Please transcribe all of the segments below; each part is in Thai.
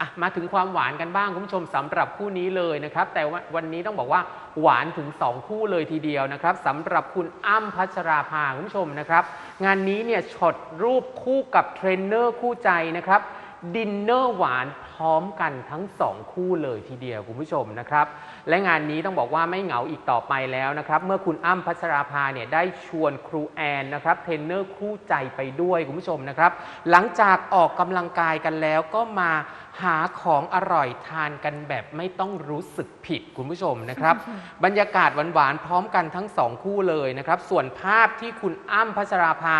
อะมาถึงความหวานกันบ้างคุณผู้ชมสำหรับคู่นี้เลยนะครับ แต่วันนี้ต้องบอกว่าหวานถึง 2 คู่เลยทีเดียวนะครับสำหรับคุณอ้ำพัชราภาคุณผู้ชมนะครับ งานนี้เนี่ยช็อตรูปคู่กับเทรนเนอร์คู่ใจนะครับ ดินเนอร์หวานพร้อมกันทั้ง2คู่เลยทีเดียวคุณผู้ชมนะครับ และงานนี้ต้องบอกว่าไม่เหงาอีกต่อไปแล้วนะครับ เมื่อคุณอ้ำพัชราภาเนี่ยได้ชวนครูแอนนะครับเทรนเนอร์คู่ใจไปด้วยคุณผู้ชมนะครับ หลังจากออกกำลังกายกันแล้วก็มาหาของอร่อยทานกันแบบไม่ต้องรู้สึกผิดคุณผู้ชมนะครับ บรรยากาศหวานๆพร้อมกันทั้งสองคู่เลยนะครับ ส่วนภาพที่คุณอ้ำพัชราภา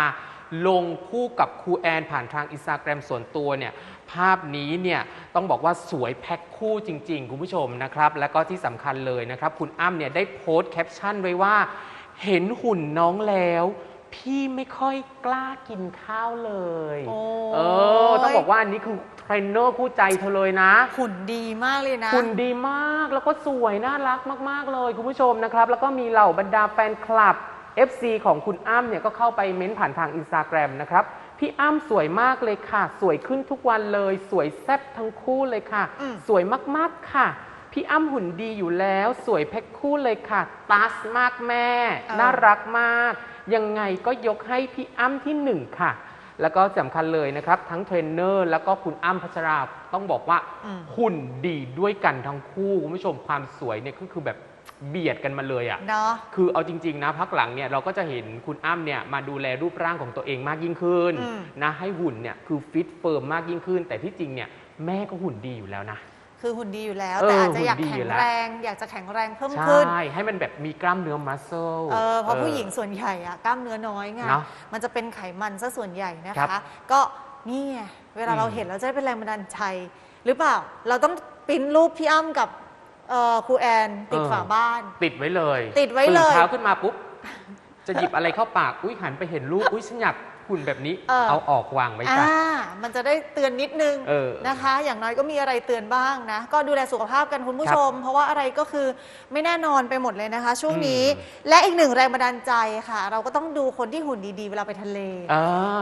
ลงคู่กับครูแอนผ่านทางอินสตาแกรมส่วนตัวเนี่ยภาพนี้เนี่ยต้องบอกว่าสวยแพ็คคู่จริง ๆ คุณผู้ชมนะครับ แล้วก็ที่สำคัญเลยนะครับ คุณอ้ำเนี่ยได้โพสต์แคปชั่นไว้ว่า เห็นหุ่นน้องแล้ว พี่ไม่ค่อยกล้ากินข้าวเลยโอ้เออต้องบอกว่าอันนี้คือเทรนเนอร์คู่ใจเธอเลยนะ หุ่นดีมากเลยนะ หุ่นดีมากแล้วก็สวยน่ารักมาก ๆ เลยคุณผู้ชมนะครับ แล้วก็มีเหล่าบรรดาแฟนคลับ FC ของคุณอ้ำเนี่ยก็เข้าไปเม้นผ่านทางอินสตาแกรมนะครับ พี่อ้ำสวยมากเลยค่ะ สวยขึ้นทุกวันเลย สวยแซ่บทั้งคู่เลยค่ะอืมสวยมากๆค่ะ พี่อ้ำหุ่นดีอยู่แล้ว สวยแพ็คคู่เลยค่ะตัสมากแม่ น่ารักมาก ยังไงก็ยกให้พี่อ้ำที่หนึ่งค่ะ แล้วก็สำคัญเลยนะครับ ทั้งเทรนเนอร์แล้วก็คุณอ้ำพัชราต้องบอกว่าอืมหุ่นดีด้วยกันทั้งคู่คุณผู้ชมความสวยเนี่ยก็คือแบบ เบียดกันมาเลยอะ่ะ เนาะ คือเอาจริง ๆ นะพักหลังเนี่ยเราก็จะเห็นคุณอ้ำเนี่ยมาดูแลรูปร่างของตัวเองมากยิ่งขึ้น อืม นะให้หุ่นเนี่ยคือฟิตเฟิร์มมากยิ่งขึ้น แต่ที่จริงเนี่ยแม่ก็หุ่นดีอยู่แล้วนะ คือหุ่นดีอยู่แล้ว เออแต่อาจจะอยากหุ่นดีแข็อยู่งแล้ว แรง อยากจะแข็งแรงเพิ่มใชขึ้น่ ให้มันแบบมีกล้ามเนื้อมัสเซล เออเพราะผู้หญิงส่วนใหญ่อะกล้ามเนื้อน้อยไงเนอะมันจะเป็นไขมันซะส่วนใหญ่นะครัคะ บก็นี่ไงเวลาเราอืมเห็นเราจะได้เป็นแรงบันดาลใจ หรือเปล่าเราต้องปริ้นรูปพี่อ้ำกับ เอ่อครูแอนติดฝาบ้าน ติดไว้เลยติดไว้เลย ตื่นเช้าขึ้นมาปุ๊บ จะหยิบอะไรเข้าปาก อุ้ยหันไปเห็นรูป อุ้ยฉันอยากหุ่นแบบนี้ เออ เอาออกวางไว้อ่าจ้ะมันจะได้เตือนนิดนึงเออนะคะ อย่างน้อยก็มีอะไรเตือนบ้างนะ ก็ดูแลสุขภาพกันคุณผู้ชม เพราะว่าอะไรก็คือไม่แน่นอนไปหมดเลยนะคะ ช่วงนี้ อืมและอีกหนึ่งแรงบันดาลใจค่ะ เราก็ต้องดูคนที่หุ่นดีๆ เวลาไปทะเล อ่า